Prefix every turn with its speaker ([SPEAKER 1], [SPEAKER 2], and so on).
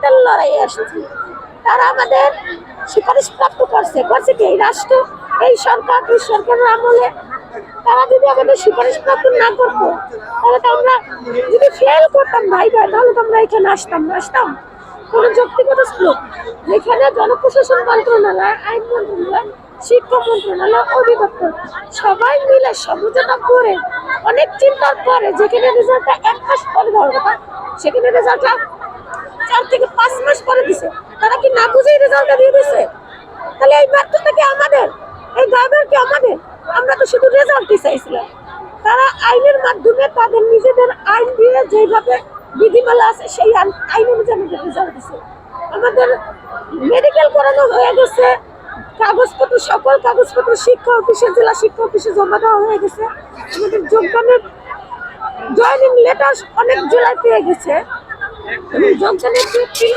[SPEAKER 1] রক্তের লড়াই আসছে। তারা আমাদের সুপারিশ প্রাপ্ত করছে। করছে কি? এই রাষ্ট্র, এই সরকার, এই সরকারের আমলে তারা যদি আমাদের সুপারিশ প্রাপ্ত না করতো, তাহলে তো আমরা যদি ফেল করতাম, ভাই ভাই, তাহলে তো আমরা এখানে আসতাম আসতাম। কোনো যৌক্তিগত শ্লোক যেখানে জনপ্রশাসন মন্ত্রণালয়, আইন মন্ত্রণালয়, শিক্ষা মন্ত্রণালয়, অধিদপ্তর, সবাই মিলে সমঝোতা করে, অনেক চিন্তার পরে যেখানে রেজাল্টটা এক মাস পরে দেওয়ার কথা সেখানে রেজাল্টটা চার থেকে পাঁচ মাস পরে দিছে। তারা কি না বুঝেই রেজাল্টটা দিয়ে দিছে? তাহলে এই ব্যর্থতা কি আমাদের? এই দায়ভার কি আমাদের? আমরা তো শুধু রেজাল্টই চাইছিলাম। তারা আইনের মাধ্যমে তাদের নিজেদের আইন দিয়ে যেভাবে বিধিমালা আছে, সেই আইন অনুযায়ী রেজাল্ট দিছে। আমাদের মেডিকেল করানো হয়ে গেছে। কাগজপত্র, সকল কাগজপত্র, শিক্ষা অফিসে, জেলা শিক্ষা অফিসে জমা দেওয়া হয়ে গেছে। আমাদের যোগদানের জয়েনিং লেটার অনেক জেলায় পেয়ে গেছে। যোগদানের যে